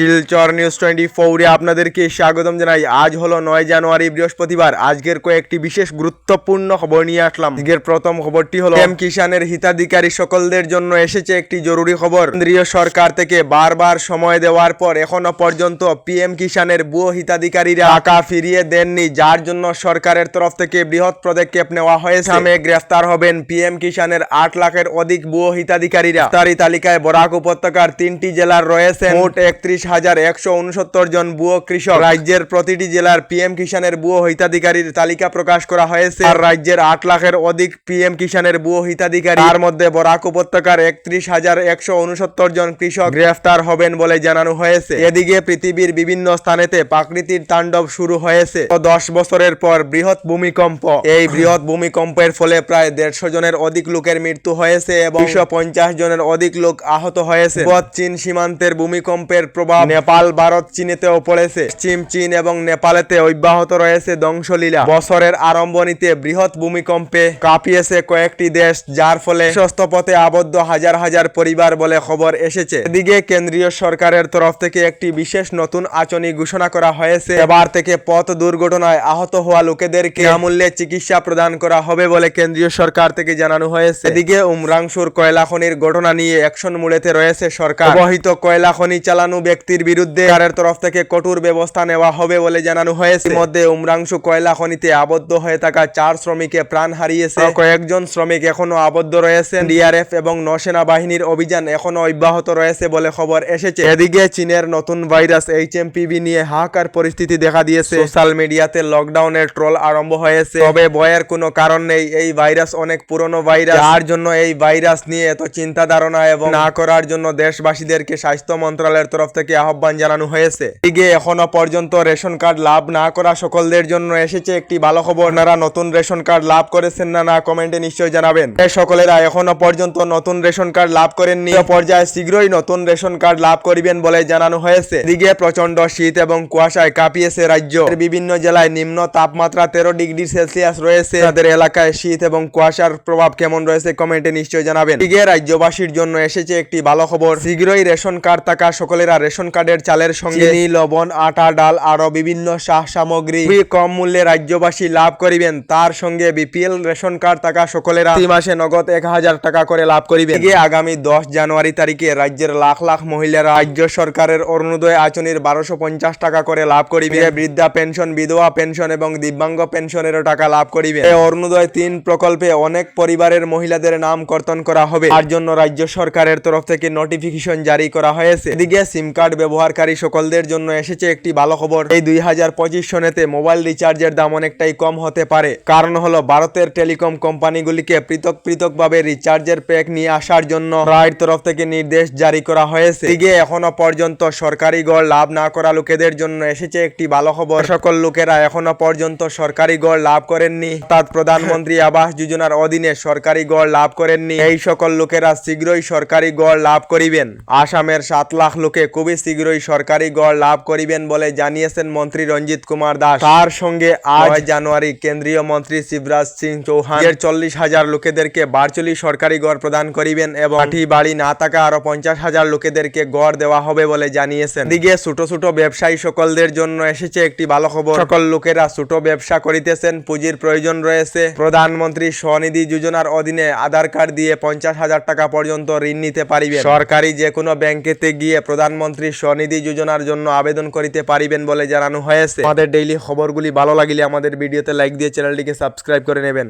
Silchar news twenty ফোরে আপনাদেরকে স্বাগতম জানাই। আজ হলো নয় জানুয়ারি, বৃহস্পতিবার। আজকের কয়েকটি বিশেষ গুরুত্বপূর্ণ খবর নিয়ে আসলাম। আজকের প্রথম খবরটি হলো, এম কিষানের হিতাধিকারী সকলদের জন্য এসেছে একটি জরুরি খবর। কেন্দ্রীয় সরকার থেকে বারবার সময় দেওয়ার পর এখনও পর্যন্ত পিএম কিষানের ভুয়ো হিতাধিকারীরা টাকা ফিরিয়ে দেননি, যার জন্য সরকারের তরফ থেকে বৃহৎ পদক্ষেপ নেওয়া হয়েছে। সামনে গ্রেফতার হবেন পিএম কিষানের আট লাখের অধিক ভুয়ো হিতাধিকারীরা। তারই তালিকায় বরাক উপত্যকার তিনটি জেলার রয়েছে মোট একত্রিশ হাজার একশো উনসত্তর জন ভুয়ো কৃষক। রাজ্যের প্রতিটি জেলার পিএম কিষানের ভুয়ো হিতাধিকারীর তালিকা প্রকাশ করা হয়েছে। আর রাজ্যের আট লাখের অধিক পিএম কিষানের ভুয়ো হিতাধিকারী। তার মধ্যে বরাক উপত্যকার একত্রিশ হাজার একশো উনসত্তর জন কৃষক গ্রেফতার হবেন বলে জানানো হয়েছে। এদিকে পৃথিবীর বিভিন্ন স্থানেতে প্রাকৃতিক তাণ্ডব শুরু হয়েছে। ও দশ বছরের পর বৃহৎ ভূমিকম্প। এই বৃহৎ ভূমিকম্পের ফলে প্রায় দেড়শো জনের অধিক লোকের মৃত্যু হয়েছে এবং দুশো জনের অধিক লোক আহত হয়েছে। চীন সীমান্তের ভূমিকম্পের প্রভাব নেপাল, ভারত, চীনেতেও পড়েছে। পশ্চিম চীন এবং নেপালেতে অব্যাহত রয়েছে ধ্বংসলীলা। বছরের আরম্ভণীতে বৃহৎ ভূমিকম্পে কাঁপিয়েছে কয়েকটি দেশ, যার ফলে সুস্থ পথে আবদ্ধ হাজার হাজার পরিবার বলে খবর এসেছে। এদিকে কেন্দ্রীয় সরকারের তরফ থেকে একটি বিশেষ নতুন আচনি ঘোষণা করা হয়েছে। এবার থেকে পথ দুর্ঘটনায় আহত হওয়া লোকেদেরকে বিনামূল্যে চিকিৎসা প্রদান করা হবে বলে কেন্দ্রীয় সরকার থেকে জানানো হয়েছে। এদিকে উমরাংশুর কয়লা খনির ঘটনা নিয়ে অ্যাকশন মুড়েতে রয়েছে সরকার। অবহিত কয়লা খনি চালানো ব্যক্তির বিরুদ্ধে সরকারের তরফ থেকে কঠোর ব্যবস্থা নেওয়া হবে বলে জানানো হয়েছে। মধ্যে উমরাংশু কয়লা খনিতে আবদ্ধ হয়ে থাকা চার শ্রমিকে প্রাণ হারিয়েছে। কয়েকজন শ্রমিক এখনও আবদ্ধ রয়েছেন। ডিআরএফ এবং নৌসেনা বাহিনীর অভিযান এখনও অব্যাহত রয়েছে বলে খবর এসেছে। এদিকে চীনের নতুন ভাইরাস এইচ নিয়ে হাহাকার পরিস্থিতি দেখা দিয়েছে। সোশ্যাল মিডিয়াতে লকডাউনের ট্রল আরম্ভ হয়েছে। তবে ভয়ের কোনো কারণ নেই। এই ভাইরাস অনেক পুরনো ভাইরাস। যার জন্য এই ভাইরাস নিয়ে এত চিন্তা ধারণা এবং না করার জন্য দেশবাসীদেরকে স্বাস্থ্য মন্ত্রণালয়ের তরফ থেকে আহ্বান জানানো হয়েছে। এদিকে এখনও পর্যন্ত রেশন কার্ড লাভ না করা সকলদের জন্য এসেছে একটি ভালো খবর। আপনারা নতুন রেশন কার্ড লাভ করেছেন না না কমেন্টে নিশ্চয়ই জানাবেন। সকলেরা এখনও পর্যন্ত নতুন রেশন কার্ড লাভ করেননি। এ পর্যায়ে শীঘ্রই নতুন রেশন কার্ড লাভ করিবেন বলে জানানো হয়েছে। এদিকে প্রচণ্ড শীত এবং কুয়াশায় কাঁপিয়েছে রাজ্য। বিভিন্ন জেলায় নিম্ন তাপমাত্রা তেরো ডিগ্রি সেলসিয়াস রয়েছে। তাদের এলাকায় শীত এবং কুয়াশার প্রভাব কেমন রয়েছে কমেন্টে নিশ্চয়ই জানাবেন। এদিকে রাজ্যবাসীর জন্য এসেছে একটি ভালো খবর। শীঘ্রই রেশন কার্ড থাকা সকলেরা রেশন কার্ডের চালের সঙ্গে চিনি লবণ আটা ডাল আরও বিভিন্ন সাহ সামগ্রী খুবই কম মূল্যে রাজ্যবাসী লাভ করিবেন। তার সঙ্গে বিপিএল রেশন কার্ড থাকা সকলেরা প্রতি মাসে নগদ এক হাজার টাকা করে লাভ করিবেন। এদিকে আগামী দশ জানুয়ারি তারিখে রাজ্যের লাখ লাখ মহিলারা রাজ্য সরকারের অরুণোদয় আচনির বারোশো পঞ্চাশ টাকা করে লাভ করিবে বৃদ্ধা পেনশন বিধবা পেনশন এবং দিব্যাঙ্গ পেনশনেরও টাকা লাভ করিবে এই অরুণোদয় তিন প্রকল্পে অনেক পরিবারের মহিলাদের নাম কর্তন করা হবে। তার জন্য রাজ্য সরকারের তরফ থেকে নোটিফিকেশন জারি করা হয়েছে। এদিকে সিম কার্ড ব্যবহারকারী সকলদের জন্য এসেছে একটি ভালো খবর। এই দুই হাজার পঁচিশ সনেতে মোবাইল রিচার্জের দাম অনেকটাই কম হতে পারে। কারণ হলো, ভারতের টেলিকম কোম্পানিগুলিকে পৃথক পৃথক ভাবে রিচার্জের প্যাক নিয়ে আসার জন্য রাইট তরফ থেকে নির্দেশ জারি করা হয়েছে। এদিকে এখনও পর্যন্ত সরকারি গড় লাভ না করা লোকেদের জন্য এসেছে একটি ভালো খবর। সকল লোকেরা এখনও পর্যন্ত সরকারি গড় লাভ করেননি। অর্থাৎ প্রধানমন্ত্রী আবাস যোজনার অধীনে সরকারি গড় লাভ করেননি। এই সকল লোকেরা শীঘ্রই সরকারি গড় লাভ করিবেন। আসামের সাত লাখ লোকে খুবই শীঘ্রই সরকারি গড় লাভ করিবেন বলে জানিয়েছেন মন্ত্রী রঞ্জিত কুমার দাস। তার সঙ্গে আজ জানুয়ারি কেন্দ্রীয় মন্ত্রী শিবরাজ সিং চৌহান চল্লিশ হাজার লোকেদেরকে ভার্চুয়ালি সরকারি গড় প্রদান করিবেন এবং মাটি বাড়ি না থাকা আরও পঞ্চাশ হাজার লোকেদেরকে গড় দেওয়া হবে বলে জানিয়েছেন। দিকে ছোট ছোট ব্যবসায়ী সকলদের জন্য এসেছে একটি ভালো খবর সকল লোকেরা ছোট ব্যবসা করিতেছেন পুঁজির প্রয়োজন রয়েছে। প্রধানমন্ত্রী স্বনিধি যোজনার অধীনে আধার কার্ড দিয়ে পঞ্চাশ হাজার টাকা পর্যন্ত ঋণ নিতে পারিবেন। সরকারি যে কোনো ব্যাংকেতে গিয়ে প্রধানমন্ত্রী স্বনিধি যোজনার জন্য আবেদন করিতে পারিবেন বলে জানানো হয়েছে। আমাদের ডেইলি খবরগুলি ভালো লাগিলে আমাদের ভিডিওতে লাইক দিয়ে চ্যানেলটিকে সাবস্ক্রাইব করে নেবেন।